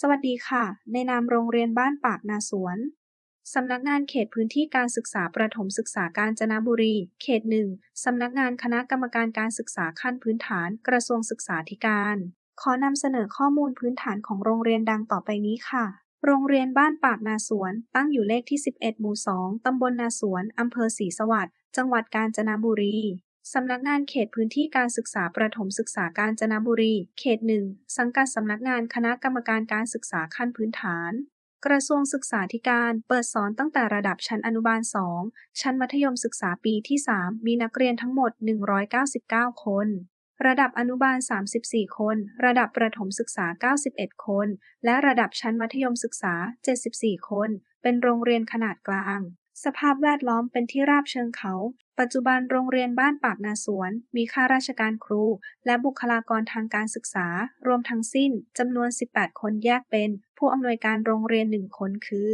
สวัสดีค่ะ ในนามโรงเรียนบ้านปากนาสวน สำนักงานเขตพื้นที่การศึกษาประถมศึกษากาญจนบุรี เขตหนึ่งสำนักงานคณะกรรมการการศึกษาขั้นพื้นฐาน กระทรวงศึกษาธิการ ขอนำเสนอข้อมูลพื้นฐานของโรงเรียนดังต่อไปนี้ค่ะ โรงเรียนบ้านปากนาสวน ตั้งอยู่เลขที่ 11 หมู่ 2 ตำบลนาสวน อำเภอศรีสวัสดิ์ จังหวัดกาญจนบุรี สำนักงานเขตพื้นที่การศึกษาประถมศึกษากาญจนบุรี เขตหนึ่งสังกัดสำนักงานคณะกรรมการการศึกษาขั้นพื้นฐาน กระทรวงศึกษาธิการเปิดสอนตั้งแต่ระดับชั้นอนุบาล 2 ชั้นมัธยมศึกษาปีที่ 3 มีนักเรียนทั้งหมด 199 คน ระดับอนุบาล 34 คน ระดับประถมศึกษา 91 คน และระดับชั้นมัธยมศึกษา 74 คน เป็นโรงเรียนขนาดกลาง สภาพแวดล้อมเป็นที่ราบเชิงเขา ปัจจุบันโรงเรียนบ้านปากนาสวน มีข้าราชการครู และบุคลากรทางการศึกษา รวมทั้งสิ้นจำนวน 18 คนแยกเป็น ผู้อำนวยการโรงเรียน1คนคือ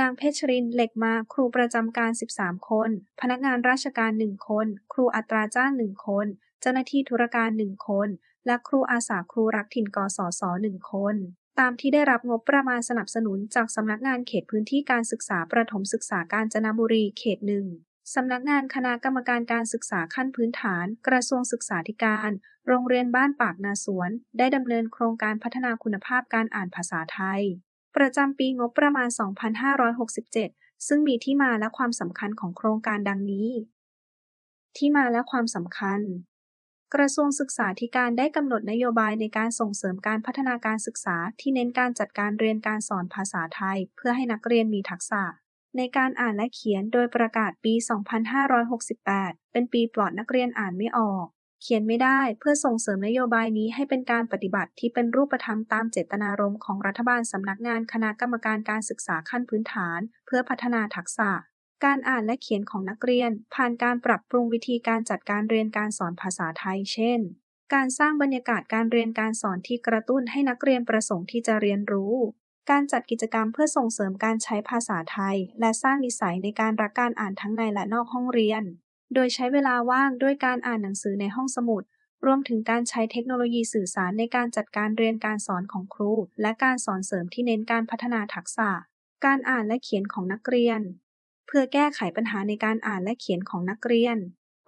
นางเพชรินเหล็กมาครูประจำการ 13 คน พนักงานราชการ 1 คน ครูอัตราจ้าง 1 คน เจ้าหน้าที่ธุรการ 1 คน และครูอาสาครูรักถิ่นกสศ1คน ตามที่ได้รับงบประมาณสนับสนุนจากสำนักงานเขตพื้นที่การศึกษาประถมศึกษากาญจนบุรีเขตหนึ่งสำนักงานคณะกรรมการการศึกษาขั้นพื้นฐาน กระทรวงศึกษาธิการ โรงเรียนบ้านปากนาสวน ได้ดำเนินโครงการพัฒนาคุณภาพการอ่านภาษาไทย ประจำปีงบประมาณ 2567 ซึ่งมีที่มาและความสำคัญของโครงการดังนี้ ที่มาและความสำคัญ กระทรวงศึกษาธิการได้กำหนดนโยบายในการส่งเสริมการพัฒนาการศึกษาที่เน้นการจัดการเรียนการสอนภาษาไทย เพื่อให้นักเรียนมีทักษะ ในการอ่านและเขียนโดยประกาศปี 2568 เป็นปีปลอดนักเรียนอ่านไม่ออก เขียนไม่ได้เพื่อส่งเสริมนโยบายนี้ให้เป็นการปฏิบัติที่เป็นรูปธรรมตามเจตนารมณ์ของรัฐบาลสำนักงานคณะกรรมการการศึกษาขั้นพื้นฐาน เพื่อพัฒนาทักษะ การอ่านและเขียนของนักเรียน ผ่านการปรับปรุงวิธีการจัดการเรียนการสอนภาษาไทย เช่น การสร้างบรรยากาศการเรียนการสอนที่กระตุ้นให้นักเรียนประสงค์ที่จะเรียนรู้ การจัดกิจกรรมเพื่อส่งเสริมการใช้ภาษาไทย และสร้างนิสัยในการรักการอ่านทั้งในและนอกห้องเรียน โดยใช้เวลาว่างด้วยการอ่านหนังสือในห้องสมุด รวมถึงการใช้เทคโนโลยีสื่อสารในการจัดการเรียนการสอนของครู และการสอนเสริมที่เน้นการพัฒนาทักษะ การอ่านและเขียนของนักเรียน เพื่อแก้ไขปัญหาในการอ่านและเขียนของนักเรียน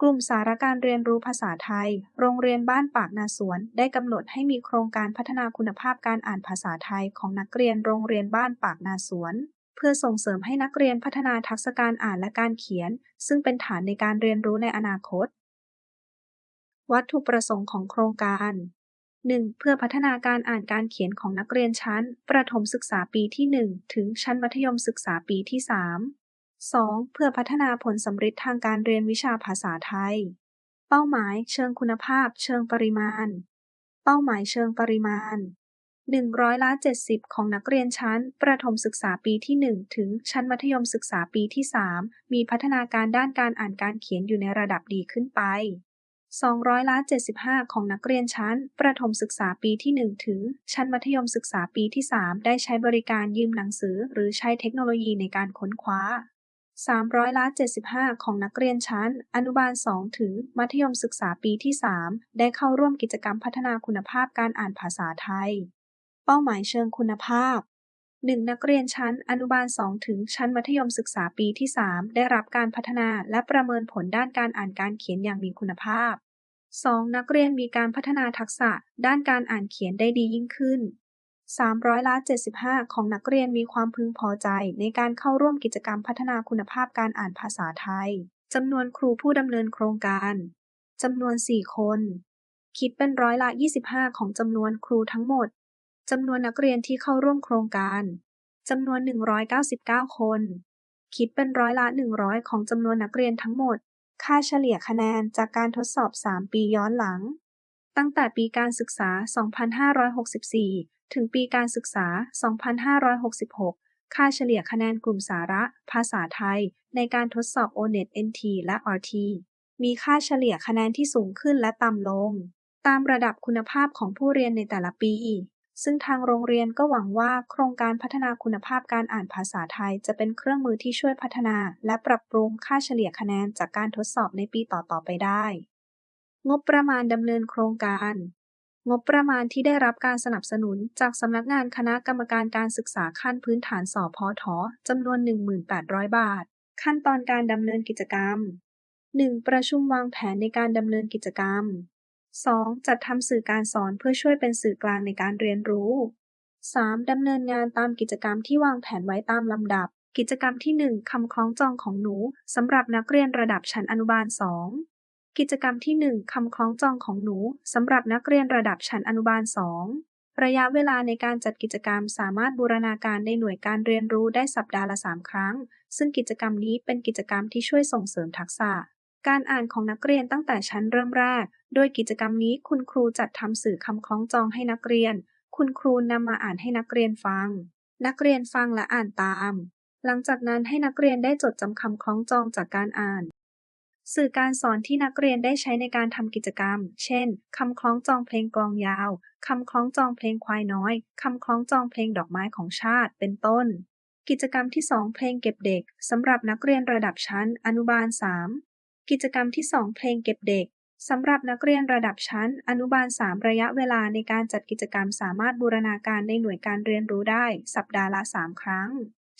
กลุ่มสาระการเรียนรู้ภาษาไทย โรงเรียนบ้านปากนาสวน ได้กำหนดให้มีโครงการพัฒนาคุณภาพการอ่านภาษาไทยของนักเรียนโรงเรียนบ้านปากนาสวน เพื่อส่งเสริมให้นักเรียนพัฒนาทักษะการอ่านและการเขียน ซึ่งเป็นฐานในการเรียนรู้ในอนาคต วัตถุประสงค์ของโครงการ 1. เพื่อพัฒนาการอ่านการเขียนของนักเรียนชั้น ประถมศึกษาปีที่ 1 ถึงชั้นมัธยมศึกษาปีที่ 3 2. เพื่อพัฒนาผลสำฤทธิ์ทางการเรียนวิชาภาษาไทย เป้าหมายเชิงคุณภาพเชิงปริมาณ เป้าหมายเชิงปริมาณ 100ละ70 ของนักเรียนชั้น ประถมศึกษาปีที่ 1 ถึงชั้นมัธยมศึกษาปีที่ 3 มีพัฒนาการด้านการอ่านการเขียนอยู่ในระดับดีขึ้นไป 200ละ75 ของนักเรียนชั้น ประถมศึกษาปีที่ 1 ถึง ชั้นมัธยมศึกษาปีที่ 3 ได้ใช้บริการยืมหนังสือ หรือใช้เทคโนโลยีในการค้นคว้า 300ละ75 ของนักเรียนชั้น อนุบาล 2 ถึง มัธยมศึกษาปีที่ 3 ได้เข้าร่วมกิจกรรมพัฒนาคุณภาพการอ่านภาษาไทย เป้าหมายเชิงคุณภาพ 1. นักเรียนชั้น อนุบาล 2 ถึง ชั้นมัธยมศึกษาปีที่ 3 ได้รับการพัฒนาและประเมินผลด้านการอ่านการเขียนอย่างมีคุณภาพ 2. นักเรียนมีการพัฒนาทักษะด้านการอ่านเขียนได้ดียิ่งขึ้น 300ละ75 ของนักเรียนมีความพึงพอใจในการเข้าร่วมกิจกรรมพัฒนาคุณภาพการอ่านภาษาไทย จำนวนครูผู้ดำเนินโครงการ จำนวน 4 คน คิดเป็นร้อยละ 25 ของจำนวนครูทั้งหมด จำนวนนักเรียนที่เข้าร่วมโครงการ จำนวน 199 คน คิดเป็นร้อยละ 100 ของจำนวนนักเรียนทั้งหมด ค่าเฉลี่ยคะแนนจากการทดสอบ 3 ปีย้อนหลัง ตั้งแต่ปีการศึกษา 2564 ถึงปีการศึกษา 2566 ค่าเฉลี่ยคะแนนกลุ่มสาระ ภาษาไทย ในการทดสอบ O-NET NT และ RT มีค่าเฉลี่ยคะแนนที่สูงขึ้นและต่ำลง ตามระดับคุณภาพของผู้เรียนในแต่ละปี ซึ่งทางโรงเรียนก็หวังว่าโครงการพัฒนาคุณภาพการอ่านภาษาไทยจะเป็นเครื่องมือที่ช่วยพัฒนา และปรับปรุงค่าเฉลี่ยคะแนนจากการทดสอบในปีต่อๆไปได้ งบประมาณดำเนินโครงการ งบประมาณที่ได้รับการสนับสนุนจากสำนักงานคณะกรรมการการศึกษาขั้นพื้นฐานสพทจำนวน 1,800 บาท ขั้นตอนการดำเนินกิจกรรม 1. ประชุมวางแผนในการดำเนินกิจกรรม 2. จัดทำสื่อการสอนเพื่อช่วยเป็นสื่อกลางในการเรียนรู้ 3. ดำเนินงานตามกิจกรรมที่วางแผนไว้ตามลำดับ กิจกรรมที่ 1 คำคล้องจองของหนูสำหรับนักเรียนระดับชั้นอนุบาล 2 กิจกรรมที่ 1 คำคล้องจองของหนูสำหรับนักเรียนระดับชั้นอนุบาล 2 ระยะเวลาในการจัดกิจกรรมสามารถบูรณาการในหน่วยการเรียนรู้ได้สัปดาห์ละ 3 ครั้ง ซึ่งกิจกรรมนี้เป็นกิจกรรมที่ช่วยส่งเสริมทักษะ การอ่านของนักเรียนตั้งแต่ชั้นเริ่มแรก โดยกิจกรรมนี้คุณครูจัดทำสื่อคำคล้องจองให้นักเรียน คุณครูนำมาอ่านให้นักเรียนฟัง นักเรียนฟังและอ่านตาม หลังจากนั้นให้นักเรียนได้จดจำคำคล้องจองจากการอ่าน สื่อการสอนที่นักเรียนได้ใช้ในการทำกิจกรรม เช่น คำคล้องจองเพลงกลองยาว คำคล้องจองเพลงควายน้อย คำคล้องจองเพลงดอกไม้ของชาติ เป็นต้น กิจกรรมที่ 2 เพลงเก็บเด็ก สำหรับนักเรียนระดับชั้น อนุบาล 3 กิจกรรมที่ 2 เพลงเก็บเด็ก สำหรับนักเรียนระดับชั้น อนุบาล 3 ระยะเวลาในการจัดกิจกรรมสามารถบูรณาการในหน่วยการเรียนรู้ได้ สัปดาห์ละ 3 ครั้ง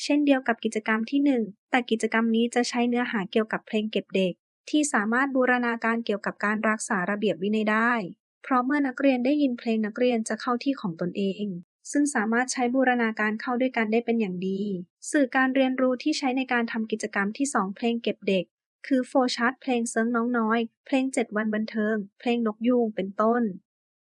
เช่นเดียวกับกิจกรรมที่ 1 แต่กิจกรรมนี้จะใช้เนื้อหาเกี่ยวกับเพลงเก็บเด็ก ที่สามารถบูรณาการเกี่ยวกับการรักษาระเบียบวินัยได้ เพราะเมื่อนักเรียนได้ยินเพลงนักเรียนจะเข้าที่ของตนเอง ซึ่งสามารถใช้บูรณาการเข้าด้วยกันได้เป็นอย่างดี สื่อการเรียนรู้ที่ใช้ในการทำกิจกรรมที่ 2 เพลงเก็บเด็ก คือโฟชาร์ตเพลงเซิงน้องน้อย เพลง 7 วันบันเทิง เพลงนกยูงเป็นต้น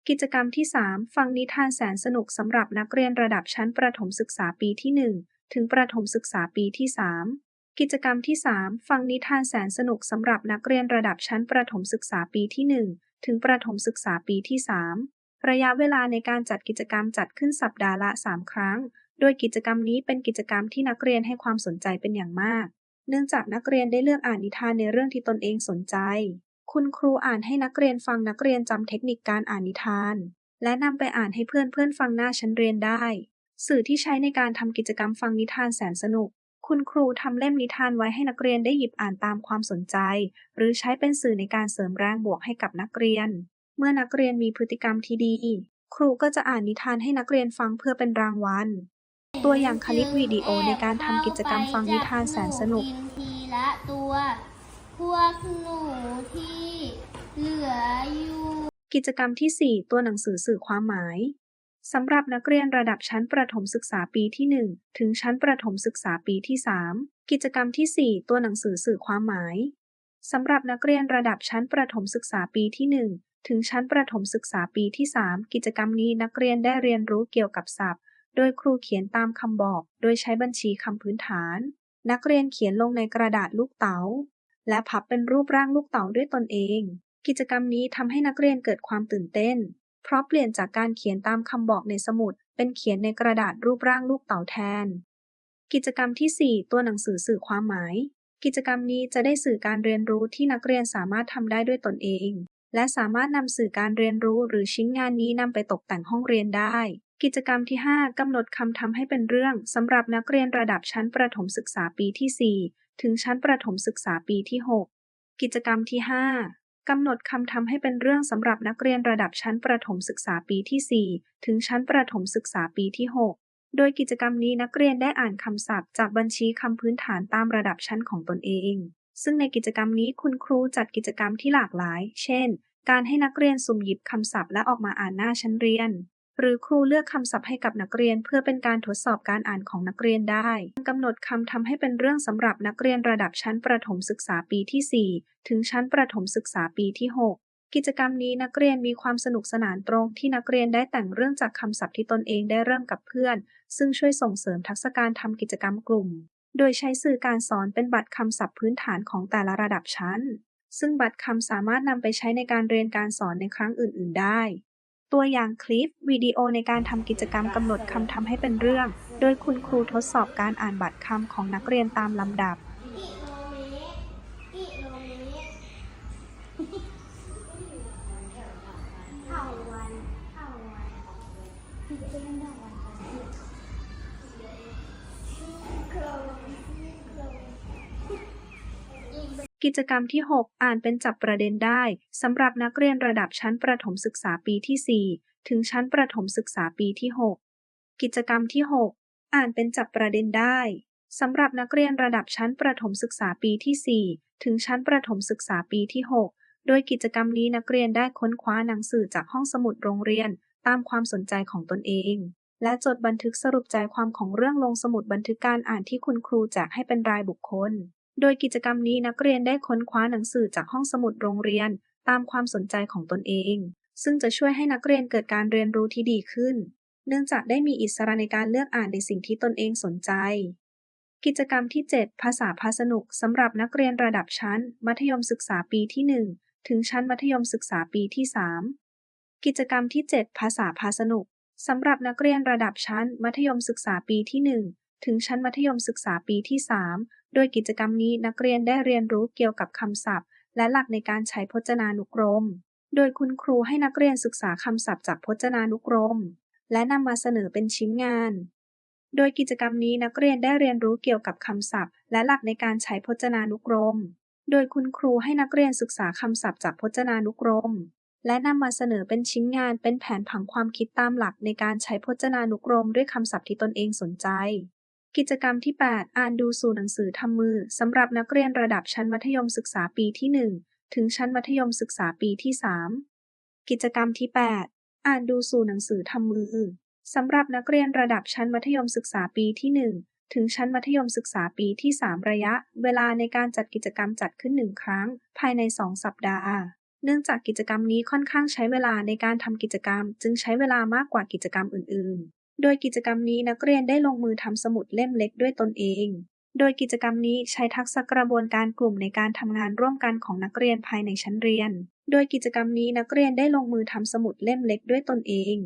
กิจกรรมที่ 3 ฟังนิทานแสนสนุกสำหรับนักเรียนระดับชั้นประถมศึกษาปีที่ 1 ถึงประถมศึกษาปีที่ 3 กิจกรรมที่ 3 ฟังนิทานแสนสนุกสำหรับนักเรียนระดับชั้นประถมศึกษาปีที่ 1 ถึงประถมศึกษาปีที่ 3 ระยะเวลาในการจัดกิจกรรมจัดขึ้นสัปดาห์ละ 3 ครั้ง โดยกิจกรรมนี้เป็นกิจกรรมที่นักเรียนให้ความสนใจเป็นอย่างมาก เนื่องจากนักเรียนได้เลือกอ่านนิทานในเรื่องที่ตนเองสนใจ คุณครูอ่านให้นักเรียนฟังนักเรียนจำเทคนิคการอ่านนิทาน และนำไปอ่านให้เพื่อนเพื่อนฟังหน้าชั้นเรียนได้ สื่อที่ใช้ในการทำกิจกรรมฟังนิทานแสนสนุก คุณครูทำเล่มนิทานไว้ให้นักเรียนได้หยิบอ่านตามความสนใจ หรือใช้เป็นสื่อในการเสริมแรงบวกให้กับนักเรียน เมื่อนักเรียนมีพฤติกรรมที่ดี ครูก็จะอ่านนิทานให้นักเรียนฟังเพื่อเป็นรางวัล ตัวอย่างคลิปวิดีโอในการทำกิจกรรมฟังนิทานแสนสนุกทีละตัว พวกหนูที่เหลืออยู่ กิจกรรมที่ 4 ตัวหนังสือสื่อความหมาย สำหรับนักเรียนระดับชั้นประถมศึกษาปีที่ 1 ถึงชั้นประถมศึกษาปีที่ 3 กิจกรรมที่ 4 ตัวหนังสือสื่อความหมาย สำหรับนักเรียนระดับชั้นประถมศึกษาปีที่ 1 ถึงชั้นประถมศึกษาปีที่ 3 กิจกรรมนี้นักเรียนได้เรียนรู้เกี่ยวกับศัพท์ โดยครูเขียนตามคำบอก โดยใช้บัญชีคำพื้นฐาน นักเรียนเขียนลงในกระดาษลูกเต๋า และพับเป็นรูปร่างลูกเต๋าด้วยตนเอง กิจกรรมนี้ทำให้นักเรียนเกิดความตื่นเต้น เพราะเปลี่ยนจากการเขียนตามคำบอกในสมุด เป็นเขียนในกระดาษรูปร่างลูกเต๋าแทน กิจกรรมที่ 4 ตัวหนังสือสื่อความหมาย กิจกรรมนี้จะได้สื่อการเรียนรู้ที่นักเรียนสามารถทำได้ด้วยตนเอง และสามารถนำสื่อการเรียนรู้หรือชิ้นงานนี้นำไปตกแต่งห้องเรียนได้ กิจกรรมที่ 5 กำหนดคำทำให้เป็นเรื่องสำหรับนักเรียนระดับชั้นประถมศึกษาปีที่ 4 ถึงชั้นประถมศึกษาปีที่ 6 กิจกรรมที่ 5 กำหนดคำทำให้เป็นเรื่องสำหรับนักเรียนระดับชั้นประถมศึกษาปีที่ 4 ถึงชั้นประถมศึกษาปีที่ 6 โดยกิจกรรมนี้นักเรียนได้อ่านคำศัพท์จากบัญชีคำพื้นฐานตามระดับชั้นของตนเอง ซึ่งในกิจกรรมนี้คุณครูจัดกิจกรรมที่หลากหลาย เช่น การให้นักเรียนสุ่มหยิบคำศัพท์และออกมาอ่านหน้าชั้นเรียน หรือครูเลือกคำศัพท์ให้กับนักเรียน เพื่อเป็นการทดสอบการอ่านของนักเรียนได้กำหนดคำทำให้เป็นเรื่องสำหรับนักเรียนระดับชั้นประถมศึกษาปีที่ 4 ถึงชั้นประถมศึกษาปีที่ 6กิจกรรมนี้นักเรียนมีความสนุกสนานตรงที่นักเรียนได้แต่งเรื่องจากคำศัพท์ที่ตนเองได้เริ่มกับเพื่อน ซึ่งช่วยส่งเสริมทักษะการทำกิจกรรมกลุ่ม โดยใช้สื่อการสอนเป็นบัตรคำศัพท์พื้นฐานของแต่ละระดับชั้น ซึ่งบัตรคำสามารถนำไปใช้ในการเรียนการสอนในครั้งอื่น ๆ ได้ ตัวอย่างคลิป วิดีโอในการทำกิจกรรมกำหนดคำทำให้เป็นเรื่อง โดยคุณครูทดสอบการอ่านบัตรคำของนักเรียนตามลำดับ กิจกรรมที่ 6 อ่านเป็นจับประเด็นได้สำหรับนักเรียนระดับชั้นประถมศึกษาปีที่ 4 ถึงชั้นประถมศึกษาปีที่ 6 กิจกรรมที่ 6 อ่านเป็นจับประเด็นได้สำหรับนักเรียนระดับชั้นประถมศึกษาปีที่ 4 ถึงชั้นประถมศึกษาปีที่ 6 โดยกิจกรรมนี้นักเรียนได้ค้นคว้าหนังสือจากห้องสมุดโรงเรียน ตามความสนใจของตนเอง และจดบันทึกสรุปใจความของเรื่องลงสมุดบันทึกการอ่านที่คุณครูแจกให้เป็นรายบุคคล โดยกิจกรรมนี้นักเรียนได้ค้นคว้าหนังสือจากห้องสมุดโรงเรียนตามความสนใจของตนเอง ซึ่งจะช่วยให้นักเรียนเกิดการเรียนรู้ที่ดีขึ้น เนื่องจากได้มีอิสระในการเลือกอ่านในสิ่งที่ตนเองสนใจ กิจกรรมที่ 7 ภาษาพาสนุกสำหรับนักเรียนระดับชั้น มัธยมศึกษาปีที่ 1 ถึงชั้นมัธยมศึกษาปีที่ 3 กิจกรรมที่ 7 ภาษาพาสนุกสำหรับนักเรียนระดับชั้น มัธยมศึกษาปีที่ 1 ถึงชั้นมัธยมศึกษาปีที่ 3 โดยกิจกรรมนี้นักเรียนได้เรียนรู้เกี่ยวกับคำศัพท์ และหลักในการใช้พจนานุกรม โดยคุณครูให้นักเรียนศึกษาคำศัพท์จากพจนานุกรม และนำมาเสนอเป็นชิ้นงาน โดยกิจกรรมนี้นักเรียนได้เรียนรู้เกี่ยวกับคำศัพท์ และหลักในการใช้พจนานุกรม โดยคุณครูให้นักเรียนศึกษาคำศัพท์จากพจนานุกรม และนำมาเสนอเป็นชิ้นงานเป็นแผนผังความคิดตามหลักในการใช้พจนานุกรมด้วยคำศัพท์ที่ตนเองสนใจ กิจกรรมที่ 8 อ่านดูสู่หนังสือทำมือ สำหรับนักเรียนระดับชั้นมัธยมศึกษาปีที่ 1 ถึงชั้นมัธยมศึกษาปีที่ 3 กิจกรรมที่ 8 อ่านดูสู่หนังสือทำมือ สำหรับนักเรียนระดับชั้นมัธยมศึกษาปีที่ 1 ถึงชั้นมัธยมศึกษาปีที่ 3 ระยะ เวลาในการจัดกิจกรรมจัดขึ้นหนึ่งครั้ง ภายใน 2 สัปดาห์ เนื่องจากกิจกรรมนี้ค่อนข้างใช้เวลาในการทำกิจกรรม จึงใช้เวลามากกว่ากิจกรรมอื่น ๆ โดยกิจกรรมนี้นักเรียนได้ลงมือทำสมุดเล่มเล็กด้วยตนเอง โดยกิจกรรมนี้ใช้ทักษะกระบวนการกลุ่มในการทำงานร่วมกันของนักเรียนภายในชั้นเรียน โดยกิจกรรมนี้นักเรียนได้ลงมือทำสมุดเล่มเล็กด้วยตนเอง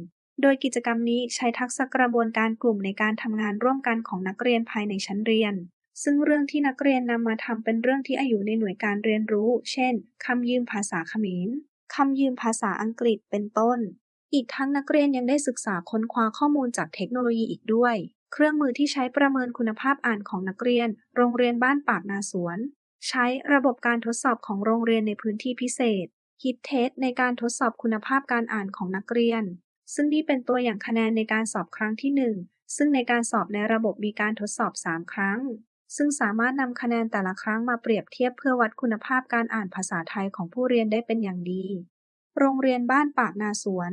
โดยกิจกรรมนี้ใช้ทักษะกระบวนการกลุ่มในการทำงานร่วมกันของนักเรียนภายในชั้นเรียน ซึ่งเรื่องที่นักเรียนนำมาทำเป็นเรื่องที่อายุในหน่วยการเรียนรู้ เช่นคำยืมภาษาเขมรคำยืมภาษาอังกฤษเป็นต้น อีกทั้งนักเรียนยังได้ศึกษาค้นคว้าข้อมูลจากเทคโนโลยีอีกด้วย เครื่องมือที่ใช้ประเมินคุณภาพอ่านของนักเรียน โรงเรียนบ้านปากนาสวน ใช้ระบบการทดสอบของโรงเรียนในพื้นที่พิเศษฮิตเทสในการทดสอบคุณภาพการอ่านของนักเรียน ซึ่งนี่เป็นตัวอย่างคะแนนในการสอบครั้งที่ 1 ซึ่งในการสอบในระบบมีการทดสอบ 3 ครั้ง ซึ่งสามารถนำคะแนนแต่ละครั้งมาเปรียบเทียบเพื่อวัดคุณภาพการอ่านภาษาไทยของผู้เรียนได้เป็นอย่างดี โรงเรียนบ้านปากนาสวน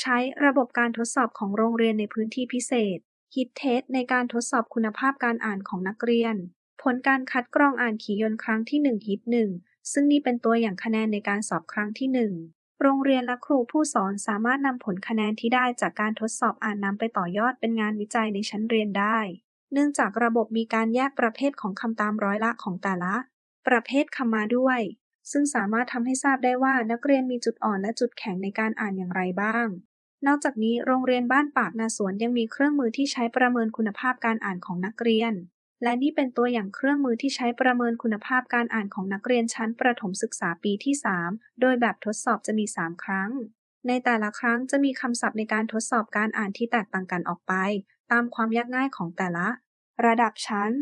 ใช้ระบบการทดสอบของโรงเรียนในพื้นที่พิเศษ ฮิตเทสในการทดสอบคุณภาพการอ่านของนักเรียน ผลการคัดกรองอ่านขียนครั้งที่ 1 ฮิต1 ซึ่งนี่เป็นตัวอย่างคะแนนในการสอบครั้งที่ 1โรงเรียนและครูผู้สอนสามารถนำผลคะแนนที่ได้จากการทดสอบอ่านนำไปต่อยอดเป็นงานวิจัยในชั้นเรียนได้ เนื่องจากระบบมีการแยกประเภทของคำตามร้อยละของแต่ละ ประเภทคำมาด้วย ซึ่งสามารถทำให้ทราบได้ว่านักเรียนมีจุดอ่อนและจุดแข็งในการอ่านอย่างไรบ้าง นอกจากนี้โรงเรียนบ้านปากนาสวนยังมีเครื่องมือที่ใช้ประเมินคุณภาพการอ่านของนักเรียน และนี่เป็นตัวอย่างเครื่องมือที่ใช้ประเมินคุณภาพการอ่านของนักเรียนชั้นประถมศึกษาปีที่ 3 โดยแบบทดสอบจะมี 3 ครั้ง ในแต่ละครั้งจะมีคำศัพท์ในการทดสอบการอ่านที่แตกต่างกันออกไป ตามความยากง่ายของแต่ละ ระดับชั้น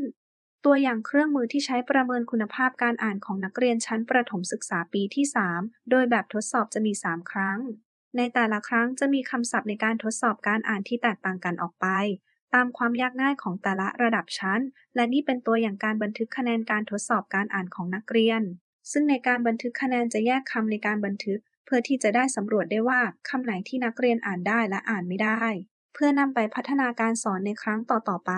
ตัวอย่างเครื่องมือที่ใช้ประเมินคุณภาพการอ่านของนักเรียนชั้นประถมศึกษาปีที่ 3 โดยแบบทดสอบจะมี 3 ครั้ง ในแต่ละครั้งจะมีคำศัพท์ในการทดสอบการอ่านที่แตกต่างกันออกไป ตามความยากง่ายของแต่ละระดับชั้น และนี่เป็นตัวอย่างการบันทึกคะแนนการทดสอบการอ่านของนักเรียน ซึ่งในการบันทึกคะแนนจะแยกคำในการบันทึก เพื่อที่จะได้สำรวจได้ว่าคำไหนที่นักเรียนอ่านได้และอ่านไม่ได้ เพื่อนำไปพัฒนาการสอนในครั้งต่อๆไป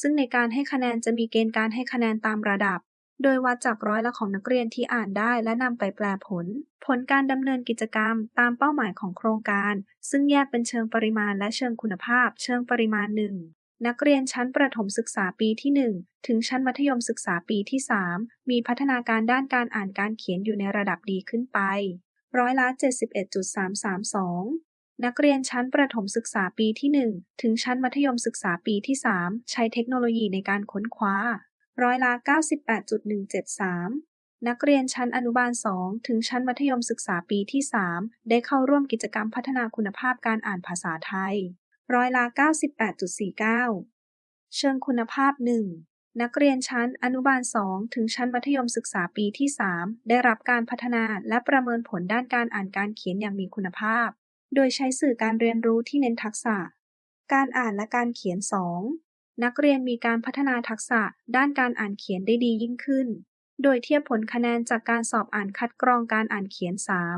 ซึ่งในการให้คะแนนจะมีเกณฑ์การให้คะแนนตามระดับ โดยวัดจากร้อยละของนักเรียนที่อ่านได้และนำไปแปลผล ผลการดำเนินกิจกรรมตามเป้าหมายของโครงการ ซึ่งแยกเป็นเชิงปริมาณและเชิงคุณภาพ เชิงปริมาณหนึ่งนักเรียนชั้นประถมศึกษาปีที่ 1 ถึงชั้นมัธยมศึกษาปีที่ 3 มีพัฒนาการด้านการอ่านการเขียนอยู่ในระดับดีขึ้นไป ร้อยละ 71.332 นักเรียนชั้นประถมศึกษาปีที่ 1 ถึงชั้นมัธยมศึกษาปีที่ 3 ใช้เทคโนโลยีในการค้นคว้า ร้อยละ98.173 นักเรียนชั้นอนุบาล 2 ถึงชั้นมัธยมศึกษาปีที่ 3 ได้เข้าร่วมกิจกรรมพัฒนาคุณภาพการอ่านภาษาไทย ร้อยละ 98.49 เชิงคุณภาพ 1 นักเรียนชั้นอนุบาล 2 ถึงชั้นมัธยมศึกษาปีที่ 3 ได้รับการพัฒนาและประเมินผลด้านการอ่านการเขียนอย่างมีคุณภาพ โดยใช้สื่อการเรียนรู้ที่เน้นทักษะ การอ่านและการเขียน 2 นักเรียนมีการพัฒนาทักษะด้านการอ่านเขียนได้ดียิ่งขึ้น โดยเทียบผลคะแนนจากการสอบอ่านคัดกรองการอ่านเขียน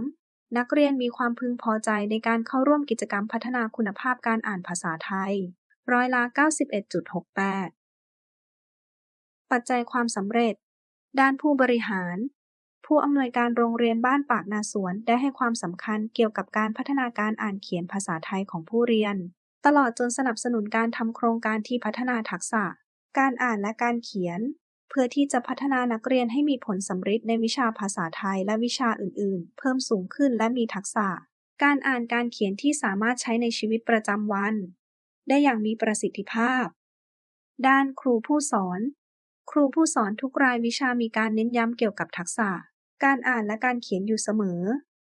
3 นักเรียนมีความพึงพอใจในการเข้าร่วมกิจกรรมพัฒนาคุณภาพการอ่านภาษาไทย ร้อยละ 91.68 ปัจจัยความสำเร็จ ด้านผู้บริหาร ผู้อำนวยการโรงเรียนบ้านปากนาสวนได้ให้ความสำคัญเกี่ยวกับการพัฒนาการอ่านเขียนภาษาไทยของผู้เรียน ตลอดจนสนับสนุนการทำโครงการที่พัฒนาทักษะ การอ่านและการเขียน เพื่อที่จะพัฒนานักเรียนให้มีผลสำฤทธิ์ในวิชาภาษาไทยและวิชาอื่น ๆ เพิ่มสูงขึ้นและมีทักษะ การอ่านการเขียนที่สามารถใช้ในชีวิตประจำวัน ได้อย่างมีประสิทธิภาพ ด้านครูผู้สอน ครูผู้สอนทุกรายวิชามีการเน้นย้ำเกี่ยวกับทักษะ การอ่านและการเขียนอยู่เสมอ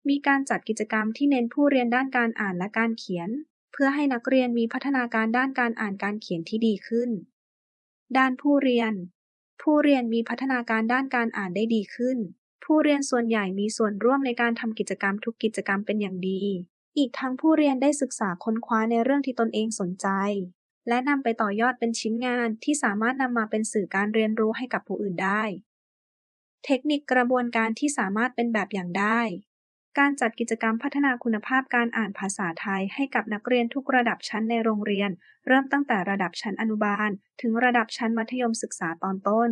มีการจัดกิจกรรมที่เน้นผู้เรียนด้านการอ่านและการเขียน เพื่อให้นักเรียนมีพัฒนาการด้านการอ่านการเขียนที่ดีขึ้น ด้านผู้เรียน ผู้เรียนมีพัฒนาการด้านการอ่านได้ดีขึ้น ผู้เรียนส่วนใหญ่มีส่วนร่วมในการทำกิจกรรมทุกกิจกรรมเป็นอย่างดี อีกทั้งผู้เรียนได้ศึกษาค้นคว้าในเรื่องที่ตนเองสนใจ และนำไปต่อยอดเป็นชิ้นงานที่สามารถนำมาเป็นสื่อการเรียนรู้ให้กับผู้อื่นได้ เทคนิคกระบวนการที่สามารถเป็นแบบอย่างได้ การจัดกิจกรรมพัฒนาคุณภาพการอ่านภาษาไทยให้กับนักเรียนทุกระดับชั้นในโรงเรียน เริ่มตั้งแต่ระดับชั้นอนุบาล ถึงระดับชั้นมัธยมศึกษาตอนต้น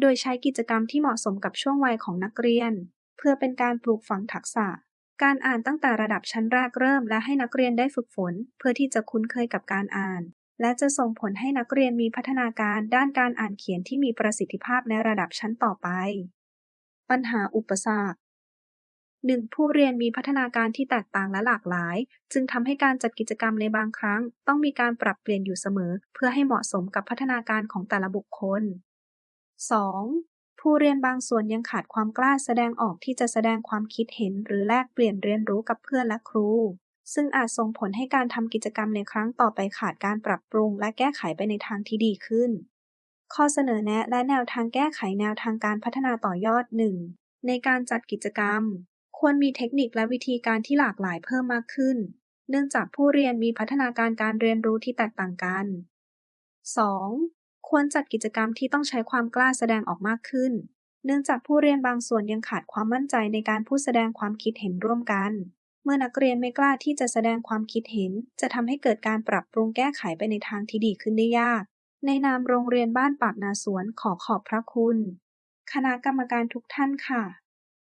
โดยใช้กิจกรรมที่เหมาะสมกับช่วงวัยของนักเรียน เพื่อเป็นการปลูกฝังทักษะ การอ่านตั้งแต่ระดับชั้นแรกเริ่ม และให้นักเรียนได้ฝึกฝน เพื่อที่จะคุ้นเคยกับการอ่าน และจะส่งผลให้นักเรียนมีพัฒนาการด้านการอ่านเขียนที่มีประสิทธิภาพในระดับชั้นต่อไป ปัญหาอุปสรรค 1. ผู้เรียนมีพัฒนาการที่แตกต่างและหลากหลาย จึงทำให้การจัดกิจกรรมในบางครั้ง ต้องมีการปรับเปลี่ยนอยู่เสมอ เพื่อให้เหมาะสมกับพัฒนาการของแต่ละบุคคล 2. ผู้เรียนบางส่วนยังขาดความกล้าแสดงออกที่จะแสดงความคิดเห็น หรือแลกเปลี่ยนเรียนรู้กับเพื่อนและครู ซึ่งอาจส่งผลให้การทำกิจกรรมในครั้งต่อไปขาดการปรับปรุง และแก้ไขไปในทางที่ดีขึ้น ข้อเสนอแนะและแนวทางแก้ไขแนวทางการพัฒนาต่อยอด 1. ในการจัดกิจกรรม ควรมีเทคนิคและวิธีการที่หลากหลายเพิ่มมากขึ้น เนื่องจากผู้เรียนมีพัฒนาการการเรียนรู้ที่แตกต่างกัน 2. ควรจัดกิจกรรมที่ต้องใช้ความกล้าแสดงออกมากขึ้น เนื่องจากผู้เรียนบางส่วนยังขาดความมั่นใจในการพูดแสดงความคิดเห็นร่วมกัน เมื่อนักเรียนไม่กล้าที่จะแสดงความคิดเห็น จะทำให้เกิดการปรับปรุงแก้ไขไปในทางที่ดีขึ้นได้ยาก ในนามโรงเรียนบ้านปากนาสวนขอขอบพระคุณ คณะกรรมการทุกท่านค่ะ